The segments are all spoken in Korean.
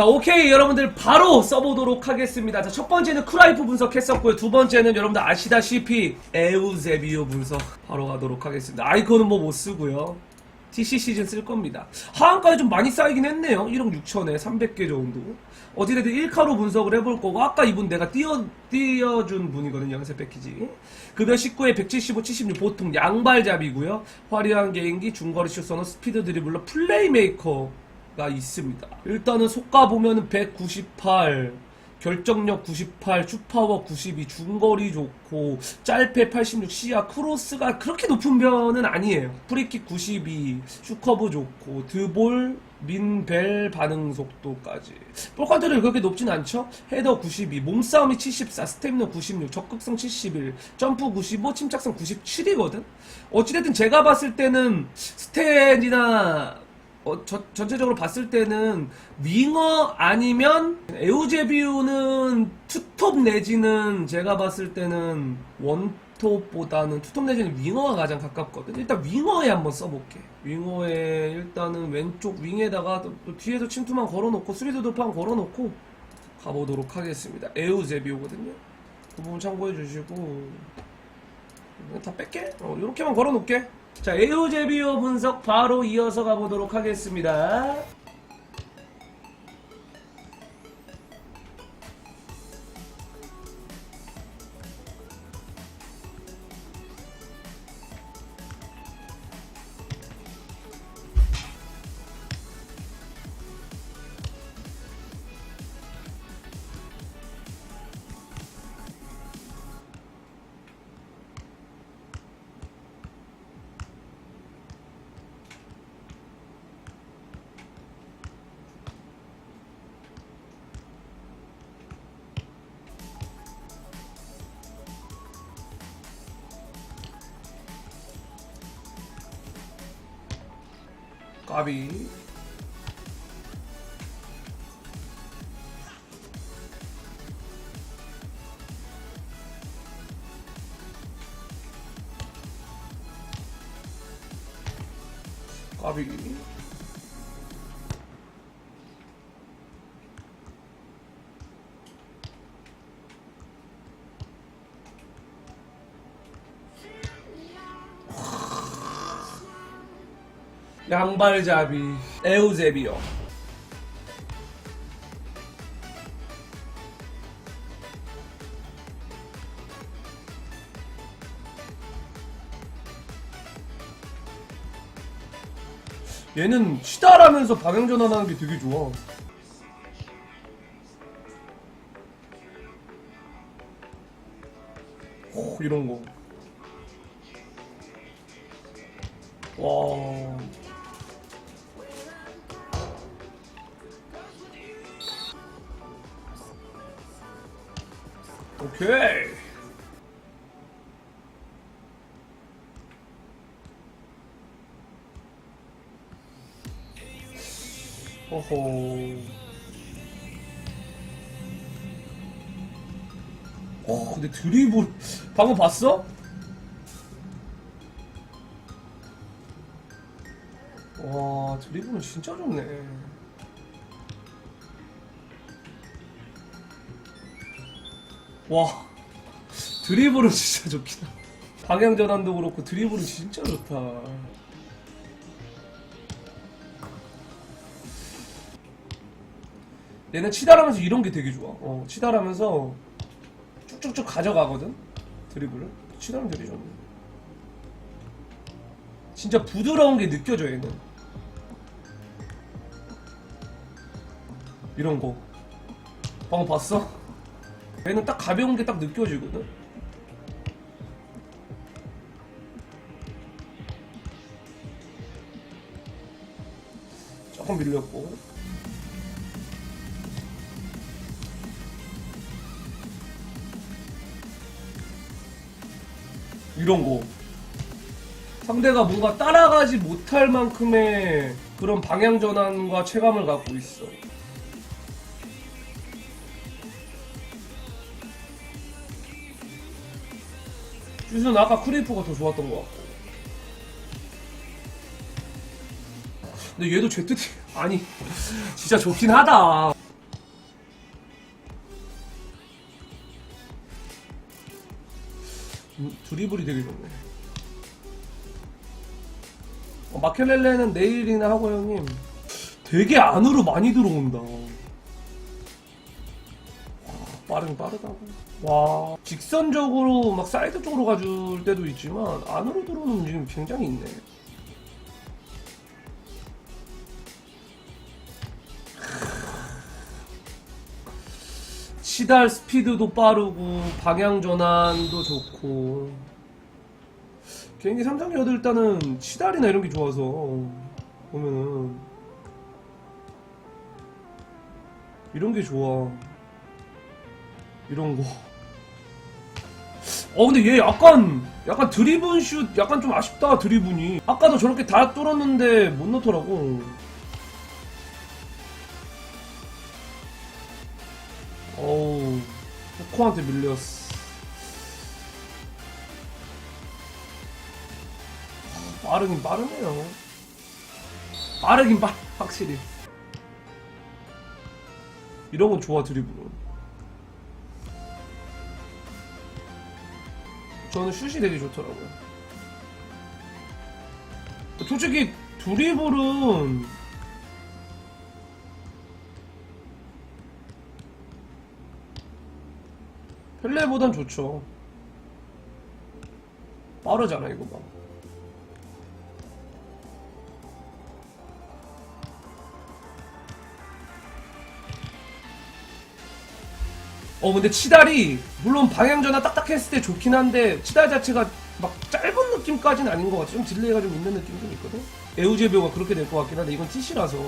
자, 오케이. 여러분들 바로 써보도록 하겠습니다. 자, 첫 번째는 크라이프 분석했었고요. 두 번째는 여러분들 아시다시피 에우제비오 분석 바로 가도록 하겠습니다. 아이콘은 뭐 못 쓰고요. TC 시즌 쓸 겁니다. 하한가에 좀 많이 쌓이긴 했네요. 1억 6천에 300개 정도. 어찌됐든 1카로 분석을 해볼 거고, 아까 이분 내가 띄워, 띄워준 분이거든요. 영세 패키지. 급여 19에 175, 76 보통 양발잡이고요. 화려한 개인기, 중거리 슛 선호, 스피드 드리블러, 플레이메이커 가 있습니다. 일단은 속가 보면은 198, 결정력 98, 슈파워 92, 중거리 좋고, 짤패 86, 시야, 크로스가 그렇게 높은 편은 아니에요. 프리킥 92, 슈커브 좋고, 드볼, 민벨 반응 속도까지. 볼 컨트롤이 그렇게 높진 않죠? 헤더 92, 몸싸움이 74, 스태미너 96, 적극성 71, 점프 95, 침착성 97이거든? 어찌됐든 제가 봤을 때는 스탠이나 어, 저- 전체적으로 봤을 때는 윙어 아니면 에우제비우는 투톱 내지는 제가 봤을 때는 원톱보다는 투톱 내지는 윙어가 가장 가깝거든. 일단 윙어에 한번 써볼게. 윙어에 일단은 왼쪽 윙에다가 또, 또 뒤에서 침투만 걸어놓고 수리도 돌파만 걸어놓고 가보도록 하겠습니다. 에우제비우거든요. 그 부분 참고해 주시고 다 뺄게. 어, 이렇게만 걸어놓을게. 자, 에우제비오 분석 바로 이어서 가보도록 하겠습니다. 까비. 양발잡이 에우제비오 얘는 치달하면서 방향 전환하는 게 되게 좋아. 오, 이런 거. 와. 오케이. 호호. 와, 근데 드리블 방금 봤어? 와, 드리블은 진짜 좋네. 와, 드리블은 진짜 좋긴 하다. 방향 전환도 그렇고 드리블은 진짜 좋다. 얘는 치달하면서 이런 게 되게 좋아. 어, 치달하면서 쭉쭉쭉 가져가거든. 드리블을. 치달하면 되게 좋네. 진짜 부드러운 게 느껴져 얘는. 이런 거. 방금 봤어? 얘는 딱 가벼운 게 딱 느껴지거든. 조금 밀렸고. 이런 거. 상대가 뭔가 따라가지 못할 만큼의 그런 방향 전환과 체감을 갖고 있어. 우선 아까 크리퍼가 더 좋았던 것 같고. 근데 얘도 제트티 아니 진짜 좋긴 하다. 음, 드리블이 되게 좋네. 어, 마켈렐레는 내일이나 하고 형님 되게 안으로 많이 들어온다. 와, 빠르긴 빠르다. 와 직선적으로 막 사이드 쪽으로 가줄 때도 있지만 안으로 들어오는 움직임이 굉장히 있네. 치달 스피드도 빠르고 방향 전환도 좋고 개인기 3장기여도 일단은 치달이나 이런 게 좋아서 보면은 이런 게 좋아 이런 거. 어 근데 얘 약간 약간 드리븐 슛 약간 좀 아쉽다 드리븐이. 아까도 저렇게 다 뚫었는데 못 넣더라고. 어우 코코한테 밀렸어. 아, 빠르긴 빠르네요. 빠르긴 빠 확실히. 이런 건 좋아 드리블은 저는 슛이 되게 좋더라고요 솔직히 드리블은 펠레보단 좋죠. 빠르잖아 이거 봐. 어 근데 치달이 물론 방향 전환 딱딱했을 때 좋긴 한데 치달 자체가 막 짧은 느낌까지는 아닌 것 같아. 좀 딜레이가 좀 있는 느낌 좀 있거든. 에우제비오가 그렇게 될 것 같긴 한데 이건 TC라서.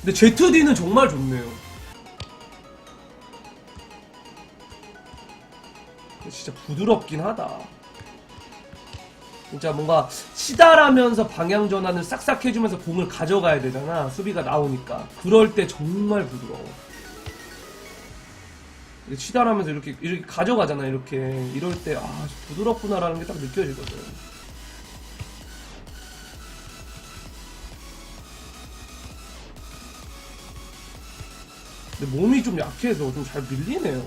근데 ZD는 정말 좋네요. 진짜 부드럽긴 하다. 진짜 뭔가 치달하면서 방향 전환을 싹싹 해주면서 공을 가져가야 되잖아. 수비가 나오니까. 그럴 때 정말 부드러워. 치달하면서 이렇게 이렇게 가져가잖아. 이렇게 이럴 때 아 부드럽구나라는 게 딱 느껴지거든. 근데 몸이 좀 약해서 좀 잘 밀리네요.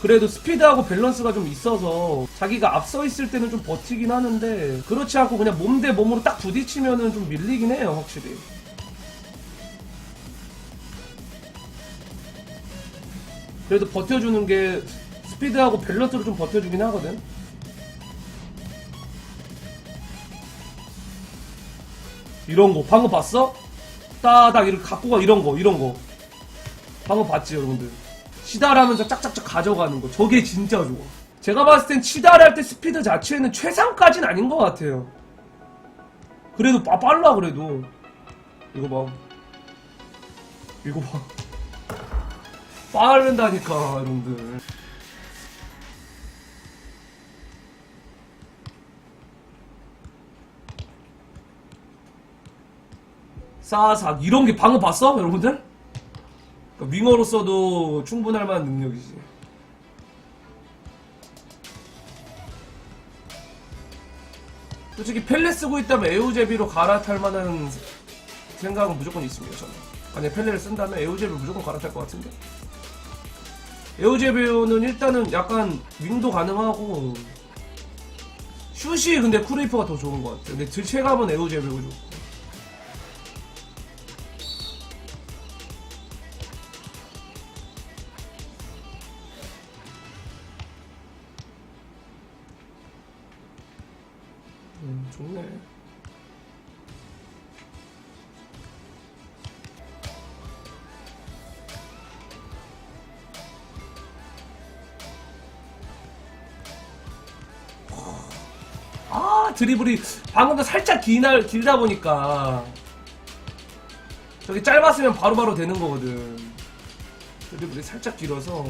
그래도 스피드하고 밸런스가 좀 있어서 자기가 앞서 있을 때는 좀 버티긴 하는데 그렇지 않고 그냥 몸 대 몸으로 딱 부딪히면은 좀 밀리긴 해요, 확실히. 그래도 버텨주는 게 스피드하고 밸런스로 좀 버텨주긴 하거든. 이런 거 방금 봤어? 따닥 이렇게 갖고 가 이런 거 이런 거 방금 봤지 여러분들 치달하면서 짝짝짝 가져가는 거. 저게 진짜 좋아. 제가 봤을 땐 치달할 때 스피드 자체는 최상까지는 아닌 것 같아요. 그래도 빠, 빨라 그래도. 이거 봐. 이거 봐. 빠른다니까 여러분들. 싸삭. 이런 게 방금 봤어 여러분들? 그러니까 윙어로서도 충분할 만한 능력이지. 솔직히 펠레 쓰고 있다면 에우제비로 갈아탈 만한 생각은 무조건 있습니다. 저는. 만약 펠레를 쓴다면 에우제비 무조건 갈아탈 것 같은데. 에우제비오는 일단은 약간 윙도 가능하고 슛이 근데 쿠레이퍼가 더 좋은 것 같아요. 근데 들체감은 에우제비오가 드리블이 방금도 살짝 기날 길다 보니까 저기 짧았으면 바로바로 되는 거거든. 드리블이 살짝 길어서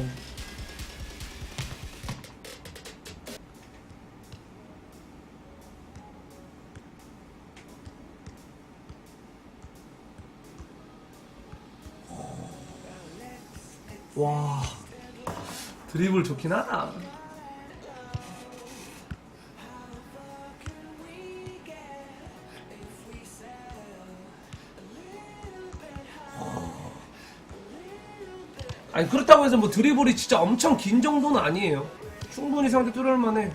와 드리블 좋긴 하다. 아니 그렇다고 해서 뭐 드리블이 진짜 엄청 긴 정도는 아니에요. 충분히 상대 뚫을 만해.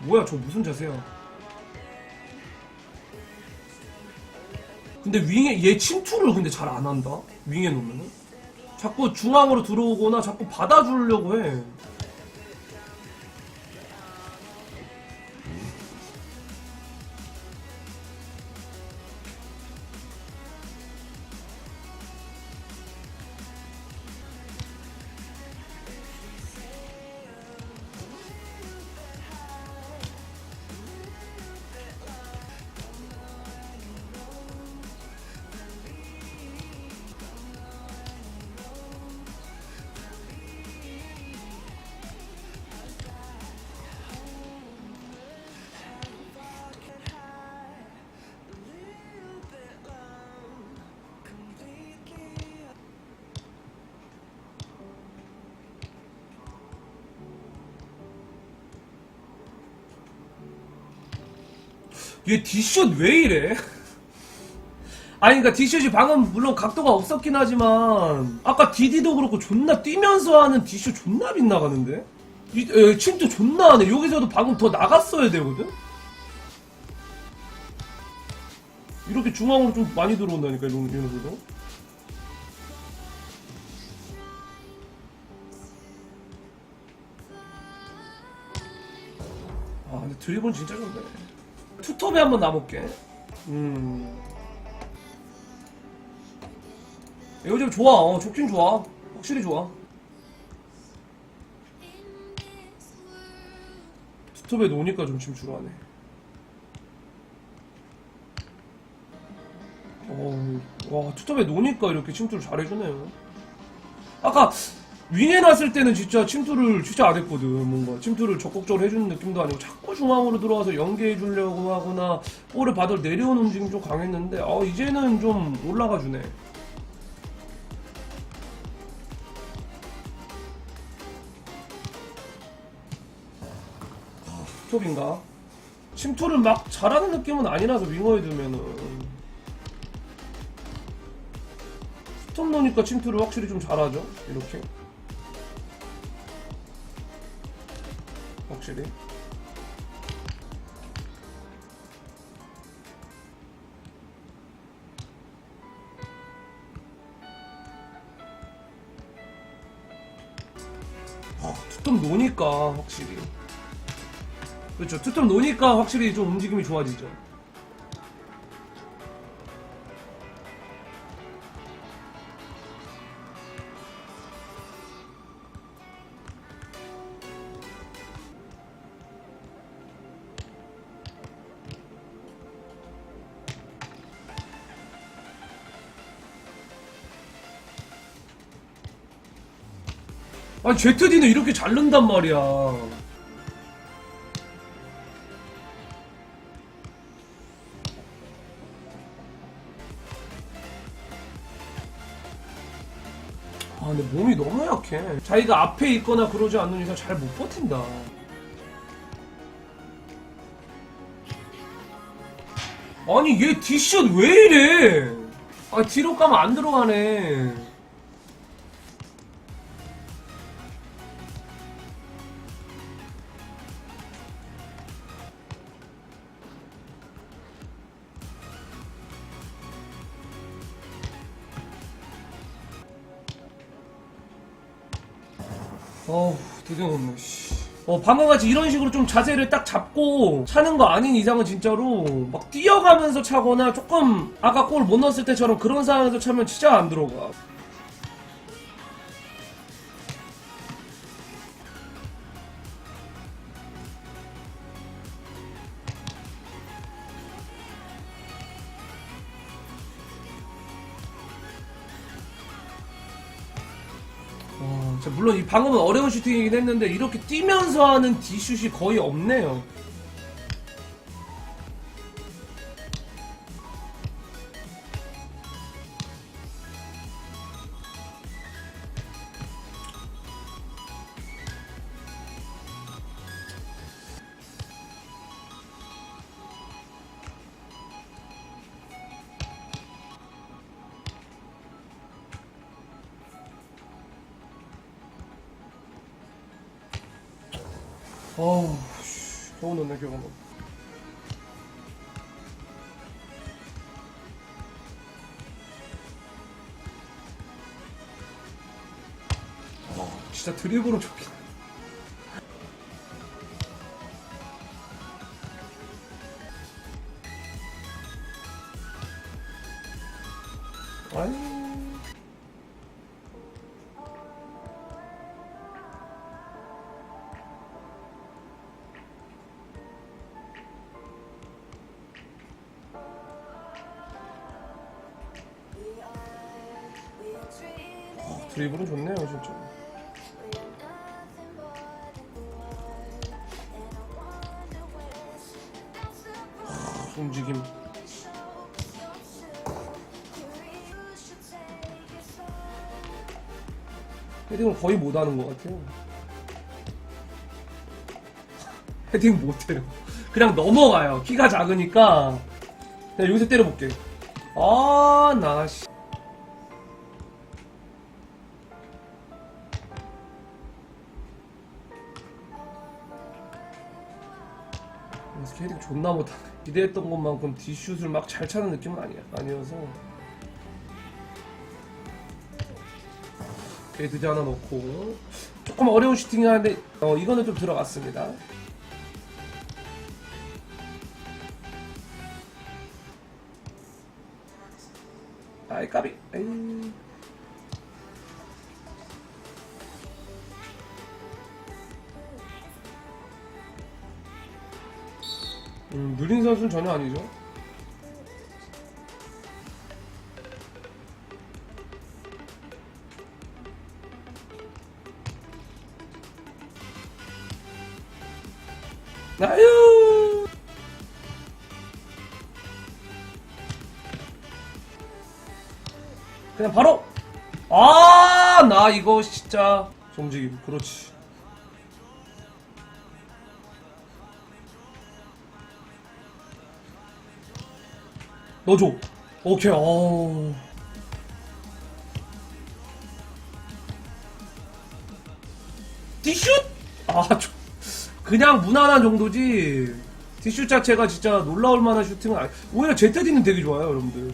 뭐야 저 무슨 자세야? 근데 윙에 얘 침투를 근데 잘 안 한다. 윙에 놓으면은 자꾸 중앙으로 들어오거나 자꾸 받아주려고 해. 얘 디슛 왜 이래? 아니 그니까 디슛이 방금 물론 각도가 없었긴 하지만 아까 디디도 그렇고 존나 뛰면서 하는 디슛 존나 빗나가는데? 이, 에, 침도 존나 하네 여기서도 방금 더 나갔어야 되거든? 이렇게 중앙으로 좀 많이 들어온다니까 이런, 이런데도 아 근데 드리블은 진짜 좋네 투톱에 한번 나볼게. 음. 요즘 좋아. 어 좋긴 좋아. 확실히 좋아. 투톱에 놓으니까 좀 침투를 하네. 어, 와 투톱에 놓으니까 이렇게 침투를 잘해주네요. 아까 윙에 놨을 때는 진짜 침투를 진짜 안 했거든. 뭔가 침투를 적극적으로 해주는 느낌도 아니고 자꾸 중앙으로 들어와서 연계해 주려고 하거나 볼을 받을 내려오는 움직임이 좀 강했는데 아 이제는 좀 올라가 주네. 톱인가? 침투를 막 잘하는 느낌은 아니라서 윙어에 두면은. 스톱 넣으니까 침투를 확실히 좀 잘하죠? 이렇게 확실히? 아, 투톱 노니까 확실히. 그렇죠. 투톱 노니까 확실히 좀 움직임이 좋아지죠 제트디는 이렇게 잘 넣는단 말이야. 아 근데 몸이 너무 약해. 자기가 앞에 있거나 그러지 않는 이상 잘 못 버틴다. 아니 얘 디슛 왜 이래? 아 뒤로 가면 안 들어가네 넣네 씨. 어 방금같이 이런 식으로 좀 자세를 딱 잡고 차는 거 아닌 이상은 진짜로 막 뛰어가면서 차거나 조금 아까 골 못 넣었을 때처럼 그런 상황에서 차면 진짜 안 들어가 물론 이 방금은 어려운 슈팅이긴 했는데 이렇게 뛰면서 하는 디슛이 거의 없네요. 어우, 씨, 겨우 넣네, 겨우 넣 어, 진짜 드리블은 좋긴 드리블은 좋네요, 진짜. 아, 움직임. 헤딩을 거의 못하는 것 같아요. 헤딩 못해요. 그냥 넘어가요. 키가 작으니까. 그냥 여기서 때려볼게. 아, 나, 씨. 존나 못하네. 기대했던 것만큼 뒷슛을 막 잘 차는 느낌은 아니야. 아니어서. 게이드지 하나 넣고 조금 어려운 슈팅이 하는데 어 이거는 좀 들어갔습니다. 아이 까비. 에이. 음, 느린 선수는 전혀 아니죠. 아유. 그냥 바로. 아, 나 이거 진짜 움직임. 그렇지. 넣어줘. 오케이. 어. 디슛? 아, 저, 그냥 무난한 정도지. 디슛 자체가 진짜 놀라울 만한 슈팅은 아니. 오히려 제트디는 되게 좋아요, 여러분들.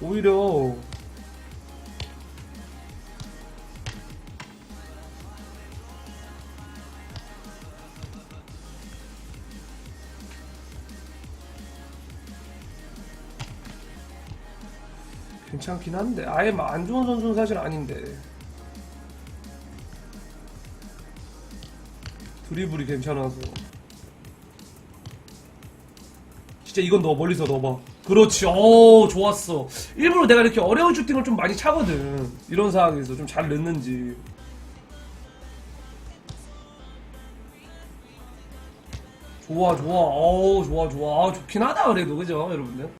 오히려 괜찮긴 한데 아예 막 안 좋은 선수는 사실 아닌데. 드리블이 괜찮아서. 진짜 이건 너 멀리서 넣어봐. 그렇지. 어 좋았어. 일부러 내가 이렇게 어려운 슈팅을 좀 많이 차거든. 이런 상황에서 좀 잘 넣는지. 좋아 좋아. 어우 좋아 좋아. 아, 좋긴 하다 그래도. 그죠 여러분들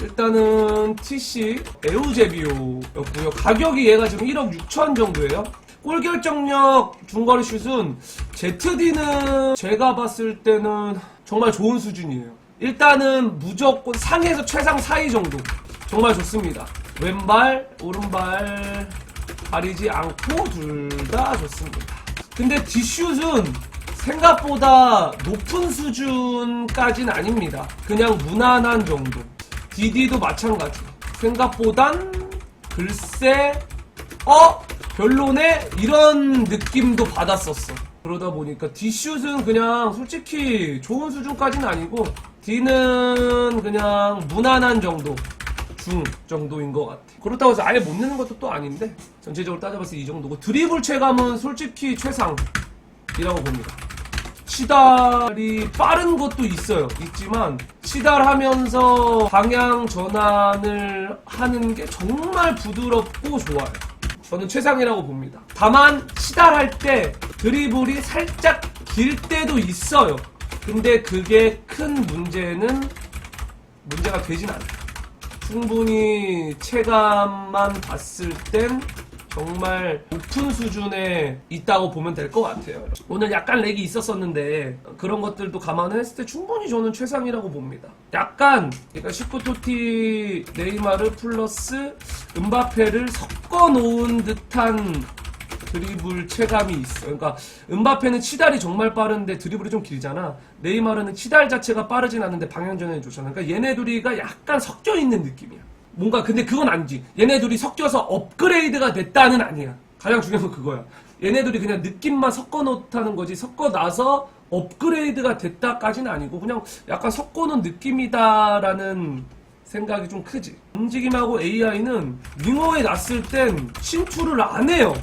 일단은 TC 에우제비오였고요. 가격이 얘가 지금 1억 6천 정도예요. 골 결정력 중거리 슛은 ZD는 제가 봤을 때는 정말 좋은 수준이에요. 일단은 무조건 상에서 최상 4위 정도. 정말 좋습니다. 왼발, 오른발 가리지 않고 둘 다 좋습니다. 근데 뒷슛은 생각보다 높은 수준까진 아닙니다. 그냥 무난한 정도. 디디도 마찬가지. 생각보단 글쎄 어 별로네 이런 느낌도 받았었어. 그러다 보니까 D슛은 그냥 솔직히 좋은 수준까지는 아니고 D는 그냥 무난한 정도 중 정도인 것 같아. 그렇다고 해서 아예 못 내는 것도 또 아닌데 전체적으로 따져봤을 때 이 정도고 드리블 체감은 솔직히 최상이라고 봅니다. 치달이 빠른 것도 있어요. 있지만 치달하면서 방향 전환을 하는 게 정말 부드럽고 좋아요. 저는 최상이라고 봅니다. 다만 치달할 때 드리블이 살짝 길 때도 있어요. 근데 그게 큰 문제는 문제가 되진 않아요. 충분히 체감만 봤을 땐 정말 높은 수준에 있다고 보면 될 것 같아요. 오늘 약간 렉이 있었었는데 그런 것들도 감안했을 때 충분히 저는 최상이라고 봅니다. 약간 그러니까 시코토티 네이마르 플러스 은바페를 섞어 놓은 듯한 드리블 체감이 있어. 그러니까 은바페는 치달이 정말 빠른데 드리블이 좀 길잖아. 네이마르는 치달 자체가 빠르진 않은데 방향 전환이 좋잖아. 그러니까 얘네 둘이가 약간 섞여 있는 느낌이야. 뭔가 근데 그건 아니지. 얘네 둘이 섞여서 업그레이드가 됐다는 아니야. 가장 중요한 건 그거야. 얘네 둘이 그냥 느낌만 섞어 놓다는 거지. 섞어 놔서 업그레이드가 됐다까지는 아니고 그냥 약간 섞어 놓은 느낌이다라는 생각이 좀 크지. 움직임하고 AI는 윙어에 놨을 땐 침투를 안 해요.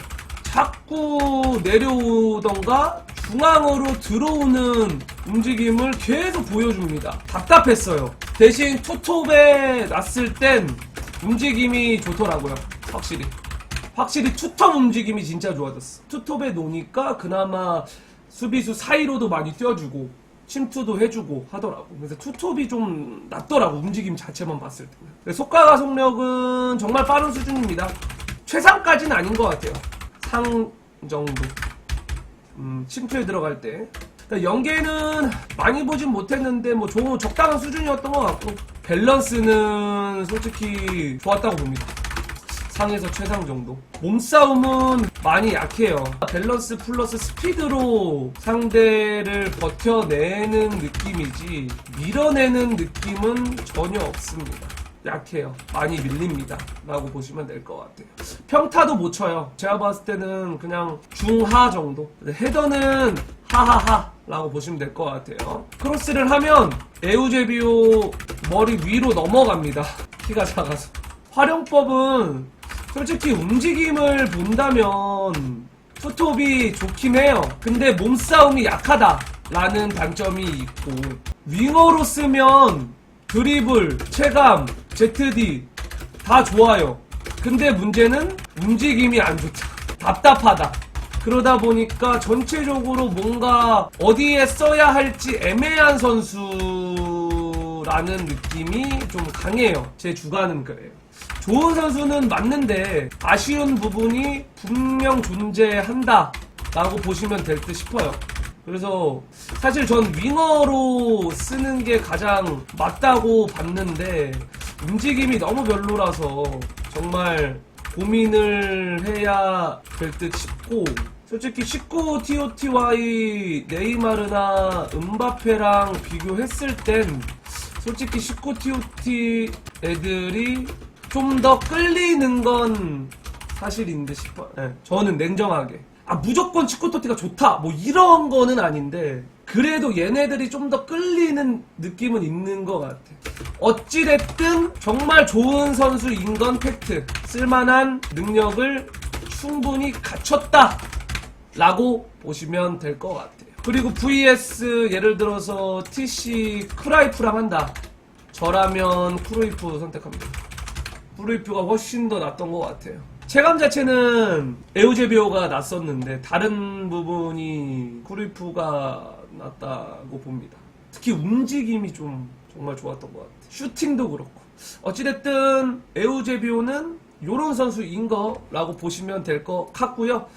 자꾸 내려오던가 중앙으로 들어오는 움직임을 계속 보여줍니다. 답답했어요. 대신 투톱에 놨을 땐 움직임이 좋더라고요. 확실히. 확실히 투톱 움직임이 진짜 좋아졌어. 투톱에 놓으니까 그나마 수비수 사이로도 많이 뛰어주고 침투도 해주고 하더라고. 그래서 투톱이 좀 낫더라고. 움직임 자체만 봤을 때는. 근데 속가 가 속력은 정말 빠른 수준입니다. 최상까지는 아닌 것 같아요. 상 정도. 음, 침투에 들어갈 때. 그러니까 연계는 많이 보진 못했는데 뭐 좋은 적당한 수준이었던 것 같고 밸런스는 솔직히 좋았다고 봅니다. 상에서 최상 정도. 몸싸움은 많이 약해요. 밸런스 플러스 스피드로 상대를 버텨내는 느낌이지 밀어내는 느낌은 전혀 없습니다. 약해요. 많이 밀립니다. 라고 보시면 될 것 같아요. 평타도 못 쳐요. 제가 봤을 때는 그냥 중하 정도. 헤더는 하하하 라고 보시면 될 것 같아요. 크로스를 하면 에우제비오 머리 위로 넘어갑니다. 키가 작아서. 활용법은 솔직히 움직임을 본다면 투톱이 좋긴 해요. 근데 몸싸움이 약하다 라는 단점이 있고 윙어로 쓰면 드리블, 체감, ZD 다 좋아요. 근데 문제는 움직임이 안 좋다. 답답하다. 그러다 보니까 전체적으로 뭔가 어디에 써야 할지 애매한 선수라는 느낌이 좀 강해요. 제 주관은 그래요. 좋은 선수는 맞는데 아쉬운 부분이 분명 존재한다 라고 보시면 될 듯 싶어요. 그래서 사실 전 윙어로 쓰는 게 가장 맞다고 봤는데 움직임이 너무 별로라서 정말 고민을 해야 될 듯 싶고 솔직히 19 TOTY 네이마르나 음바페랑 비교했을 땐 솔직히 19 TOT 애들이 좀 더 끌리는 건 사실인 데 싶어요. 네, 저는 냉정하게. 아, 무조건 치코토티가 좋다. 뭐 이런 거는 아닌데, 그래도 얘네들이 좀 더 끌리는 느낌은 있는 것 같아. 어찌됐든 정말 좋은 선수인 건 팩트. 쓸만한 능력을 충분히 갖췄다. 라고 보시면 될 것 같아요. 그리고 VS 예를 들어서 TC 크라이프랑 한다. 저라면 크루이프 선택합니다. 브루이프가 훨씬 더 낫던 것 같아요. 체감 자체는 에우제비오가 낫었는데 다른 부분이 크루이프가 낫다고 봅니다. 특히 움직임이 좀 정말 좋았던 것 같아요. 슈팅도 그렇고 어찌됐든 에우제비오는 요런 선수인 거라고 보시면 될 것 같고요.